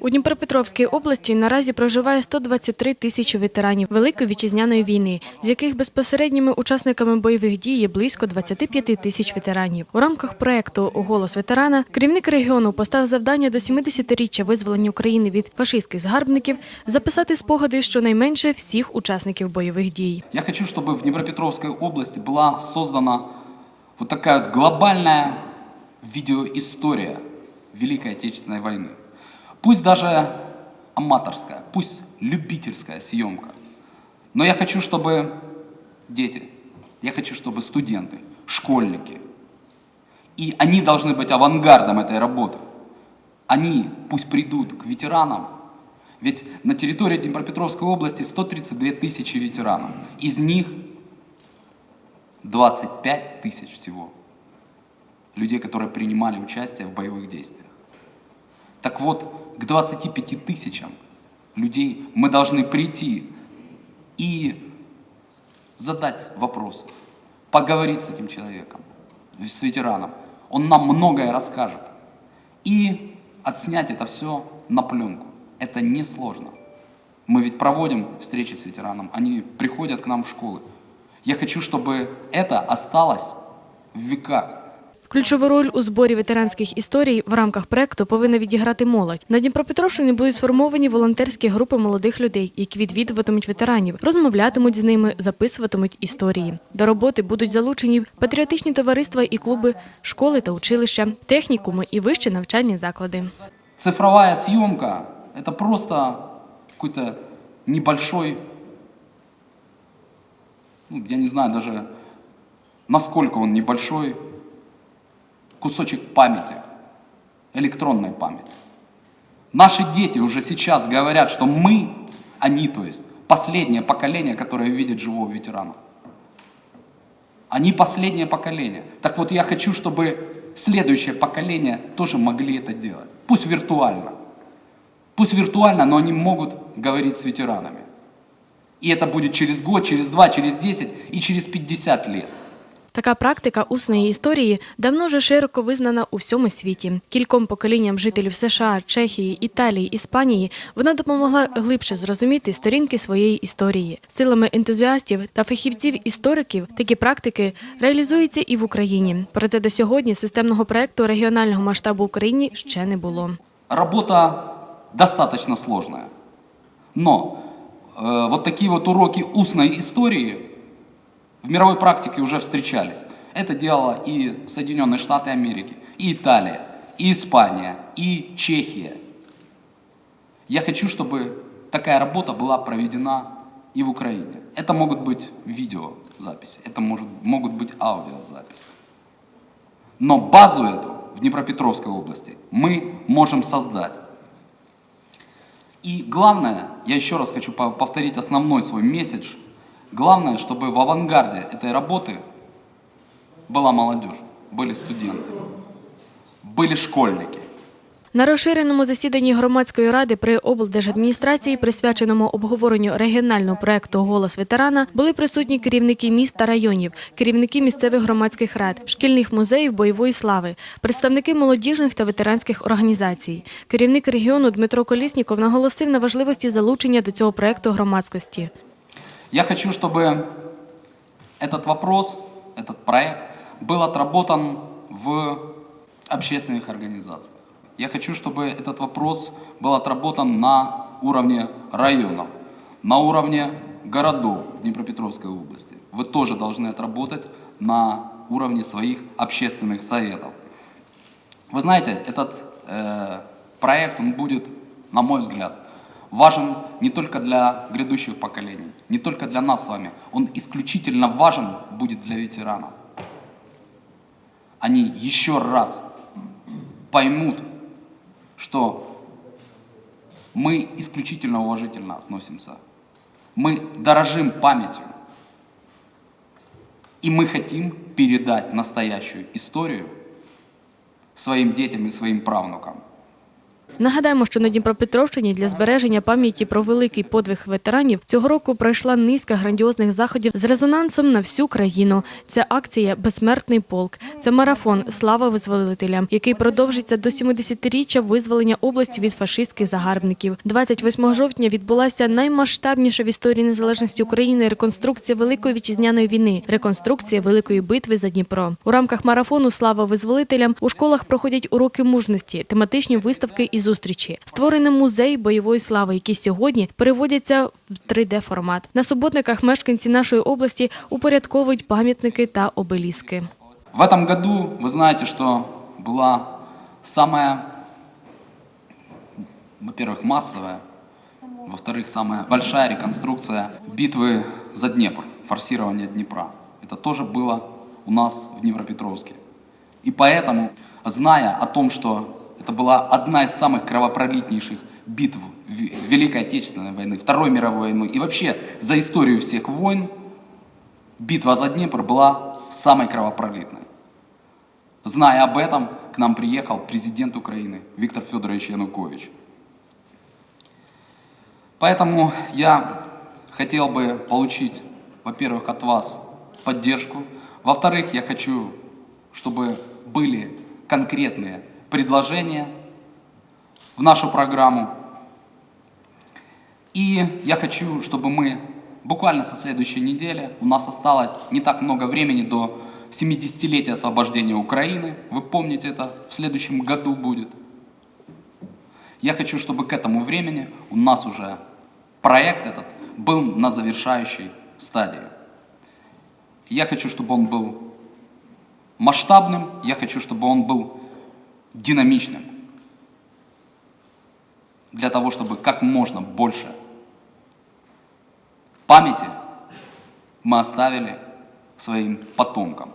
У Дніпропетровській області наразі проживає 123 тисячі ветеранів Великої вітчизняної війни, з яких безпосередніми учасниками бойових дій є близько 25 тисяч ветеранів. У рамках проекту Голос ветерана керівник регіону поставив завдання до 70-річчя визволення України від фашистських згарбників записати спогади щонайменше всіх учасників бойових дій. Я хочу, чтобы в Днепропетровской области была создана вот такая вот глобальная видеоистория Великой Отечественной войны. Пусть даже аматорская, пусть любительская съемка. Но я хочу, чтобы дети, я хочу, чтобы студенты, школьники, и они должны быть авангардом этой работы. Они пусть придут к ветеранам, ведь на территории Днепропетровской области 132 тысячи ветеранов. Из них 25 тысяч всего людей, которые принимали участие в боевых действиях. Так вот, к 25 тысячам людей мы должны прийти и задать вопрос, поговорить с этим человеком, с ветераном. Он нам многое расскажет. И отснять это все на пленку. Это несложно. Мы ведь проводим встречи с ветераном, они приходят к нам в школы. Я хочу, чтобы это осталось в веках. Ключову роль у зборі ветеранських історій в рамках проекту повинна відіграти молодь. На Дніпропетровщині будуть сформовані волонтерські групи молодих людей, які відвідуватимуть ветеранів, розмовлятимуть з ними, записуватимуть історії. До роботи будуть залучені патріотичні товариства і клуби, школи та училища, технікуми і вищі навчальні заклади. Цифровая съемка – это просто какой-то небольшой, ну, я не знаю даже, насколько он небольшой, кусочек памяти, электронной памяти. Наши дети уже сейчас говорят, что мы, они, то есть, последнее поколение, которое видит живого ветерана. Они последнее поколение. Так вот, я хочу, чтобы следующее поколение тоже могли это делать. Пусть виртуально. Пусть виртуально, но они могут говорить с ветеранами. И это будет через год, через два, через 10 и через 50 лет. Така практика усної історії давно вже широко визнана у всьому світі. Кільком поколінням жителів США, Чехії, Італії, Іспанії вона допомогла глибше зрозуміти сторінки своєї історії. Силами ентузіастів та фахівців-істориків такі практики реалізуються і в Україні. Проте до сьогодні системного проекту регіонального масштабу Україні ще не було. Работа достаточно сложная. Но э, вот такие уроки устной истории в мировой практике уже встречались. Это делала и Соединенные Штаты Америки, и Италия, и Испания, и Чехия. Я хочу, чтобы такая работа была проведена и в Украине. Это могут быть видеозаписи, это может, могут быть аудиозаписи. Но базу эту в Днепропетровской области мы можем создать. И главное, я еще раз хочу по- повторить основной свой месседж. Главное, чтобы в авангарде этой работы была молодежь, были студенты, были школьники. На розширеному засіданні громадської ради при облдержадміністрації, присвяченому обговоренню регіонального проекту Голос ветерана, були присутні керівники міст та районів, керівники місцевих громадських рад, шкільних музеїв бойової слави, представники молодіжних та ветеранських організацій. Керівник регіону Дмитро Колісніков наголосив на важливості залучення до цього проекту громадськості. Я хочу, чтобы этот вопрос, этот проект был отработан в общественных организациях. Я хочу, чтобы этот вопрос был отработан на уровне районов, на уровне городов Днепропетровской области. Вы тоже должны отработать на уровне своих общественных советов. Вы знаете, этот э, проект, он будет, на мой взгляд, важен не только для грядущих поколений, не только для нас с вами, он исключительно важен будет для ветеранов. Они еще раз поймут, что мы исключительно уважительно относимся, мы дорожим памятью, и мы хотим передать настоящую историю своим детям и своим правнукам. Нагадаємо, що на Дніпропетровщині для збереження пам'яті про великий подвиг ветеранів цього року пройшла низка грандіозних заходів з резонансом на всю країну. Ця акція Безсмертний полк. Це марафон Слава визволителям, який продовжиться до 70-річчя визволення області від фашистських загарбників. 28 жовтня відбулася наймасштабніша в історії незалежності України реконструкція Великої вітчизняної війни, реконструкція Великої битви за Дніпро. У рамках марафону Слава визволителям у школах проходять уроки мужності, тематичні виставки і зустрічі. Створений музей бойової слави, які сьогодні переводяться в 3D-формат. На суботниках мешканці нашої області упорядковують пам'ятники та обеліски. В этом году вы знаете, что была самая, во-первых, массовая, во-вторых, самая большая реконструкция битвы за Днепр, форсирование Днепра. Это тоже было у нас в Днепропетровске. И поэтому, зная о том, что это была одна из самых кровопролитнейших битв Великой Отечественной войны, Второй мировой войны и вообще за историю всех войн, битва за Днепр была самой кровопролитной. Зная об этом, к нам приехал президент Украины Виктор Федорович Янукович. Поэтому я хотел бы получить, во-первых, от вас поддержку. Во-вторых, я хочу, чтобы были конкретные предложения в нашу программу. И я хочу, чтобы мы буквально со следующей недели, у нас осталось не так много времени до 70-летия освобождения Украины, вы помните это, в следующем году будет. Я хочу, чтобы к этому времени у нас уже проект этот был на завершающей стадии. Я хочу, чтобы он был масштабным, я хочу, чтобы он был динамичным. Для того, чтобы как можно больше памяти мы оставили своим потомкам.